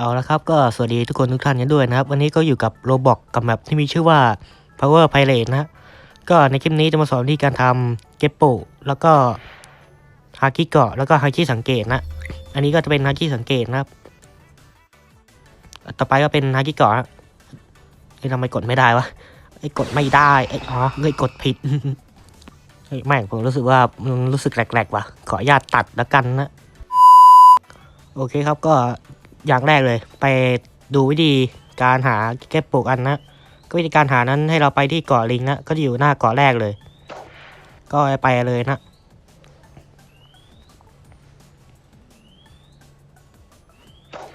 เอาละครับก็สวัสดีทุกคนทุกท่านกันด้วยนะครับ วันนี้ก็อยู่กับโรบอกกับแมปที่มีชื่อว่า Power Pirate นะก็ในคลิปนี้จะมาสอนวิธีการทำเก็บโปะแล้วก็ฮาคิเกาะแล้วก็ฮาคิสังเกตนะ อันนี้ก็จะเป็นฮาคิสังเกตนะครับ ต่อไปก็เป็นฮาคิเกาะนะเฮ้ยทำไมกดไม่ได้วะไอ้กดไม่ได้ไอ้อ๋อเฮ้ยกดผิดเฮ้แม่งผมรู้สึกว่ามันรู้สึกแหลกๆว่ะขออนุญาตตัดแล้วกันนะ โอเคครับก็ อย่างแรกเลย ไปดูวิธีการหาเก็บปลูกอันนะก็วิธีการหานั้นให้เราไปที่เกาะลิงนะก็จะอยู่หน้าเกาะแรกเลย ก็ไปเลยนะ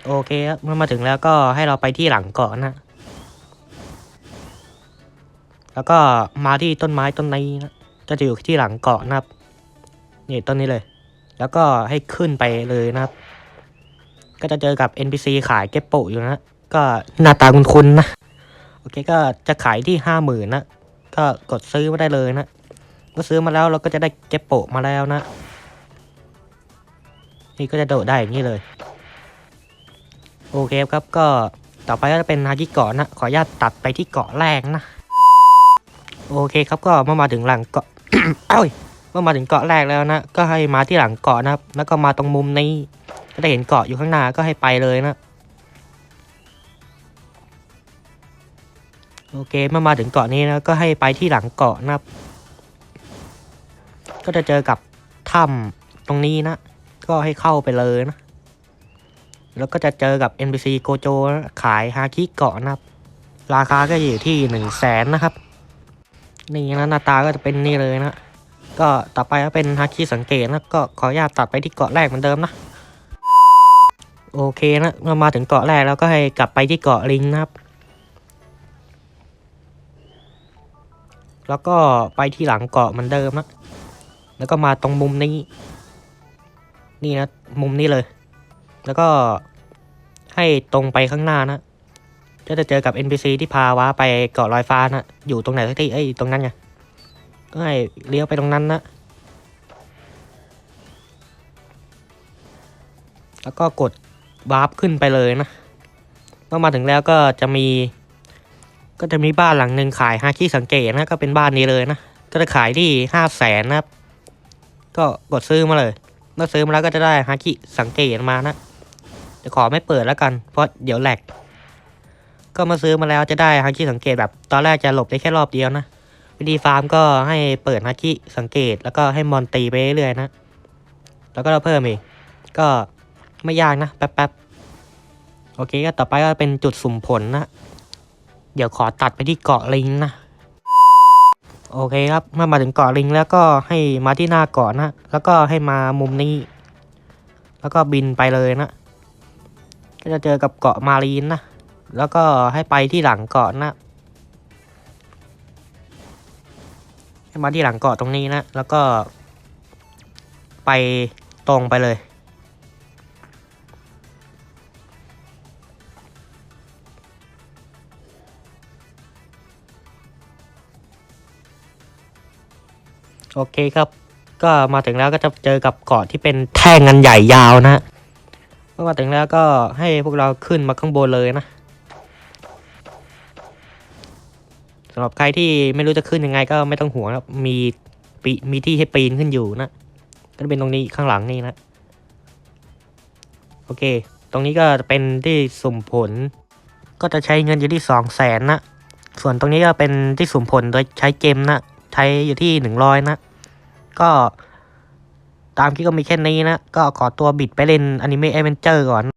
โอเคครับเมื่อมาถึงแล้วก็ให้เราไปที่หลังเกาะนะ แล้วก็มาที่ต้นไม้ต้นนี้นะก็จะอยู่ที่หลังเกาะนะครับ นี่ต้นนี้เลย แล้วก็ให้ขึ้นไปเลยนะครับ ก็จะเจอกับ NPC ขายเก็บโปะอยู่นะ ก็หน้าตาคุ้นๆนะ โอเคก็จะขายที่ห้าหมื่นนะ ก็กดซื้อมาได้เลยนะเมื่อซื้อมาแล้วเราก็จะได้เก็บโปะมาแล้วนะ นี่ก็จะโดดได้อย่างนี้เลย โอเคครับก็ต่อไปก็จะเป็นฮากิเกาะนะ ขออนุญาตตัดไปที่เกาะแรกนะ โอเคครับก็เมื่อมาถึงหลังเกาะ เอ้ยเมื่อมาถึงเกาะแรกแล้วนะ ก็ให้มาที่หลังเกาะนะครับ แล้วก็มาตรงมุมนี้ ก็จะเห็นเกาะอยู่ข้างหน้าก็ให้ไปเลยนะ โอเคเมื่อมาถึงเกาะนี้นะก็ให้ไปที่หลังเกาะนะครับ ก็จะเจอกับถ้ำตรงนี้นะ ก็ให้เข้าไปเลยนะ แล้วก็จะเจอกับ NPC โกโจนะขายฮาคิเกาะนะครับ ราคาก็อยู่ที่หนึ่งแสนนะครับ นี่นะหน้าตาก็จะเป็นนี่เลยนะก็ต่อไปก็เป็นฮาคิสังเกตนะก็ขออนุญาตตัดไปที่เกาะแรกเหมือนเดิมนะ โอเคนะเมื่อมาถึงเกาะแรกแล้วก็ให้กลับไปที่เกาะลิงนะครับ แล้วก็ไปที่หลังเกาะเหมือนเดิมนะ แล้วก็มาตรงมุมนี้ นี่นะ มุมนี้เลย แล้วก็ให้ตรงไปข้างหน้านะก็จะเจอกับ NPC ที่พาว้าไปเกาะลอยฟ้านะอยู่ตรงไหนสักที่เอ้ยตรงนั้นไงก็ให้เลี้ยวไปตรงนั้นนะแล้วก็กด วาร์ปขึ้นไปเลยนะ เมื่อมาถึงแล้วก็จะมี ก็จะมีบ้านหลังหนึ่งขายฮาคิสังเกตนะ ก็เป็นบ้านนี้เลยนะ ก็จะขายที่ห้าแสนนะครับ ก็กดซื้อมาเลย เมื่อซื้อมาแล้วก็จะได้ฮาคิสังเกตมานะจะขอไม่เปิดแล้วกัน เพราะเดี๋ยวแหลก ก็มาซื้อมาแล้วจะได้ฮาคิสังเกตแบบ ตอนแรกจะหลบได้แค่รอบเดียวนะ วิธีฟาร์มก็ให้เปิดฮาคิสังเกต แล้วก็ให้มอนตีไปเรื่อยๆนะ แล้วก็เราเพิ่มอีก ก็ ไม่ยากนะแป๊บๆโอเคก็ต่อไปก็เป็นจุดสุ่มผลนะเดี๋ยวขอตัดไปที่เกาะลิงนะโอเคครับเมื่อมาถึงเกาะลิงแล้วก็ให้มาที่หน้าเกาะนะแล้วก็ให้มามุมนี้ แล้วก็บินไปเลยนะ ก็จะเจอกับเกาะมารีนนะแล้วก็ให้ไปที่หลังเกาะนะให้มาที่หลังเกาะตรงนี้นะ แล้วก็ไปตรงไปเลย โอเคครับ ก็มาถึงแล้วก็จะเจอกับเกาะที่เป็นแท่งอันใหญ่ยาวนะเมื่อมาถึงแล้วก็ให้พวกเราขึ้นมาข้างบนเลยนะสำหรับใครที่ไม่รู้จะขึ้นยังไงก็ไม่ต้องห่วงครับมีปีมีที่ให้ปีนขึ้นอยู่นะก็จะเป็นตรงนี้ข้างหลังนี่นะ โอเค ตรงนี้ก็เป็นที่สุ่มผล ก็จะใช้เงินอยู่ที่สองแสนนะ ส่วนตรงนี้ก็เป็นที่สุ่มผลโดยใช้เกมนะ ใช้อยู่ที่หนึ่งร้อยนะ ก็ตามคลิปก็มีแค่นี้นะ ก็ขอตัวบิดไปเล่นอนิเมะเอเวนเจอร์ก่อน